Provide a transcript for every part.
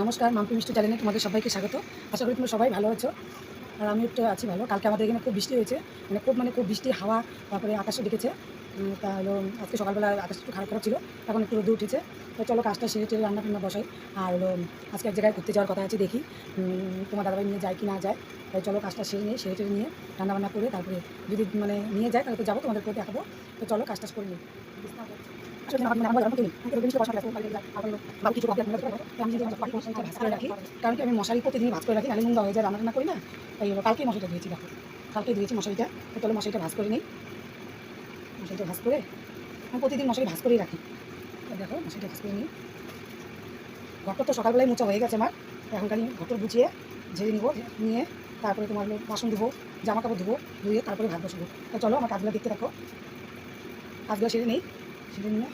নমস্কার মাম্পি মিষ্টি চ্যানেলে তোমাদের সবাইকে স্বাগত। আশা করি তোমরা সবাই ভালো আছো। আর আমি একটু আছি ভালো। কালকে আমাদের এখানে খুব বৃষ্টি হয়েছে। মানে খুব মানে খুব বৃষ্টি, হাওয়া, তারপরে আকাশও ডেকেছে। তা হলো আজকে সকালবেলা আকাশ একটু খারাপ খারাপ ছিল, এখন একটু রোদ উঠেছে। তো চলো কাজটা সেরে টেরে রান্না টান্না বসাই। আর হলো আজকে এক জায়গায় ঘুরতে যাওয়ার কথা আছে দেখি। তোমার দাদাভাই নিয়ে যায় কি না যায়। তাই চলো কাজটা সেরে নিয়ে, সেরে টেরে নিয়ে রান্না বান্না করে তারপরে যদি মানে নিয়ে যায় তাহলে তো যাব, তোমাদের করে দেখাবো। তো চলো কাজটা করে নিই। কারণ কি আমি মশারি প্রতিদিন ভাঁজ করে রাখি নালে নোংরা হয়ে যায় রান্না করি না তাই হলো কালকেই মশারিটা ধুয়েছি দেখো কালকে ধুয়েছি মশারিটা তো চলো মশারিটা ভাঁজ করে নিই মশারিটা ভাঁজ করে আমি প্রতিদিন মশারি ভাঁজ করেই রাখি দেখো মশারিটা ভাঁজ করে নিই ঘরটা তো সকালবেলায় মোচা হয়ে গেছে আমার এখন এখনকার ঘরটা গুছিয়ে ঝেড়ে নিবো নিয়ে তারপরে তোমার বাসন ধুবো জামা কাপড় ধুবো ধুয়ে তারপরে ভাত বসবো তো চলো আমার কাজগুলো দেখতে থাকো কাজগুলো সেরে নেই সেরে নিয়ে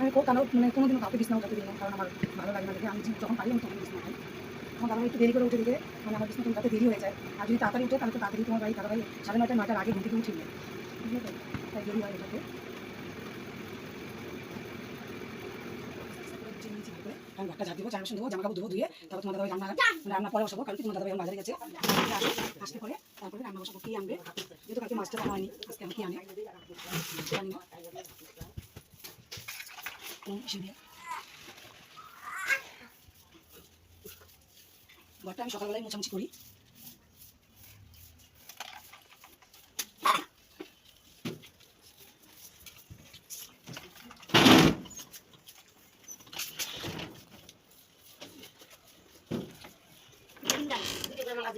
আমি কো কারণ মানে কোনোদিনও কাউকে বিছনা উঠাতে দিই না, কারণ আমার ভালো লাগে না দেখে। আমি যখন পারি, আমি তখন বিছনা খাই আমার দাদা একটু দেরি করে উঠে দিলে মানে আমার বিছনা উঠাতে দেরি হয়ে যায়। আর যদি তাড়াতাড়ি উঠে, তাহলে তো তাড়াতাড়ি তোমার বাড়ি দাদা ভাই সাড়ে নয়টা নয়টার আগে ঘুম থেকে বুঝলে তাই দেরি হয় ওঠাতে আমি ভাতটা ঝাঁপ দিব চার দেবো জামা কাপড় ধুবো, ধুয়ে তারপর তোমার রান্না রান্না পরে বসাবো, কালকে তোমার এখন বাজারে গেছে। আসতে পরে তারপরে রান্না বসাবো, কি আনবে? যেহেতু কালকে মাছটা রান্না হয়নি, আজকে আমি কি আনে? জানি ঘরটা আমি সকালবেলায় মোছামুছি করি।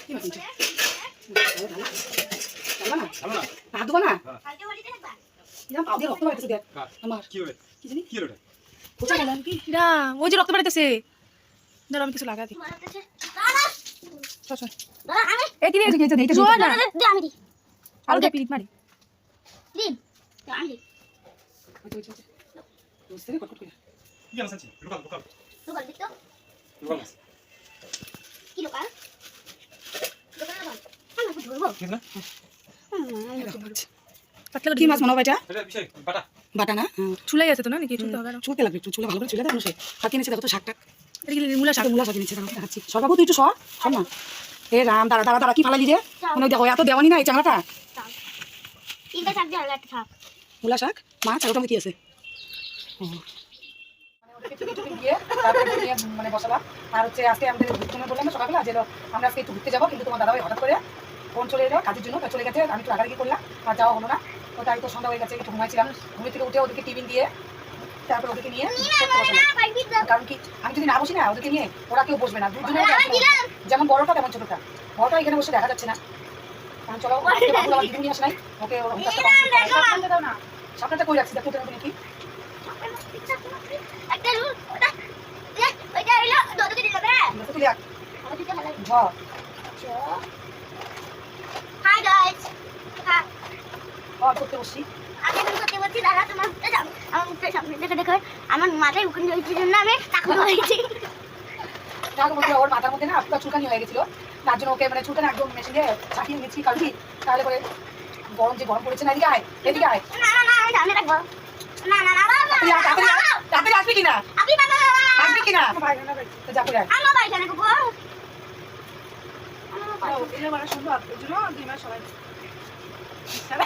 যদি বৃহস্পতিবার রানী খুব ফুটে তাহলে লক্ষ্মীটা নিতে পারি জন্য কি বাজারে নিয়েছে চালবা না হাত দেবো না কালকে বাড়িতে থাকবা এরকম পাও দিয়ে রক্ত বাড়িতেছে দেখ কার? আমার কি হবে কি জানি কি হলো এটা? কোচা বললাম কি না ওই যে রক্ত বাড়িতেছে দাঁড়া আমি কিছু লাগাতি তোমার কাছে দাঁড়া চল চল দাঁড়া আমি এই কি রে এই যে এইটা জোর না। দে, দে, আমি দিই আরো দে পিরিত মারি দিন দে, আমি দিই বুঝতে রে কটকট করে কি জানো পাতলা করে কি মাছ মনে হয় এটা বাটা। বাটা না? হ্যাঁ। চুলাই আছে তো না? নাকি চুলতে হবে চুলতে লাগবে একটু চুলে ভালো করে চুলে দেয় মানুষে হাতে নিচে দেখো তো এটা কি মূলা শাক? মূলা শাক নিচে দেখো দেখাচ্ছি। সরবাবু তুই একটু সর সর না। এ রাম দাঁড়া দাঁড়া দাঁড়া কি ফালালি মানে ওই দেখো এত দেওয়ানি না এই চাংড়াটা তিনটা শাক দিয়ে একটা শাক মূলা শাক? মাছ আর ওটার কি আছে? মানে বসালাম। আর হচ্ছে আজকে আমাদের ঘুরতে বললাম না সকালবেলা যে আমরা আজকে একটু ঘুরতে যাব কিন্তু তোমার দাদাভাই হঠাৎ করে ফোন চলে এলো কাজের জন্য চলে গেছে আমি একটু আগাড়ি করলাম আর যাওয়া হলো না। তো তাই তো সন্ধ্যা হয়ে গেছে একটু ঘুমাইছিলাম। ঘুম থেকে উঠে ওদেরকে টিফিন দিয়ে তারপর ওদেরকে নিয়ে কারণ কি আমি যদি না বসি না ওদেরকে নিয়ে ওরা কেউ বসবে না। দুজনে যেমন বড়টা তেমন ছোটটা। বড়টা এখানে বসে দেখা যাচ্ছে না। কারণ চলো বাবুর নিয়ে আসে নাই। ওকে কই রাখছি দেখো কি রুল ওটা এ, ওইটা হইল দোদকে দিতে হবে দেখো তুই আমার দিতে ভালো ঝ হাই গাইস হ্যাঁ আর করতে বসছি আমি এখন করতে বলছি দাদা তোমার মুখটা যাও আমার মুখটা সামনে দেখে দেখো। আমার মাথায় উকুন হয়েছে জন্য আমি টাকা হয়েছি তার মধ্যে ওর মাথার মধ্যে না পুরো চুলকানি হয়ে গেছিল। তার জন্য ওকে মানে চুলকানি একদম মেশিন দিয়ে ছাকিয়ে নিচ্ছি কারণ কি তাহলে করে গরম যে গরম পড়েছে না এদিকে আয় এদিকে আয়। না না না আমি সামনে রাখব। না না না তাড়াতাড়ি আসবি কিনা? আসবি কিনা? যা করে। আমার বাড়ি জানে গো দাদা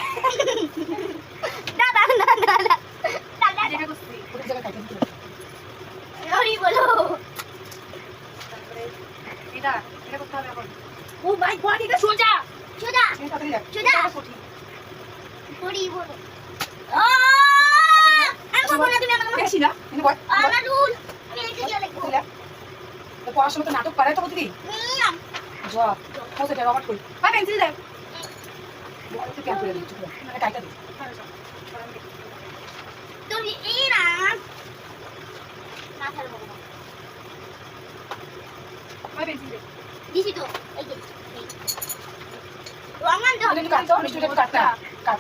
না না না দাদা যা। না না নাটক পারে তো প্রতিদিন পেন্সিল দে তোর এই না না ছাড়বো না। দিছি তো, এই যে, এই। রং আনতে হবে একটু কাট তো মিষ্টিটা একটু কাটতে কাট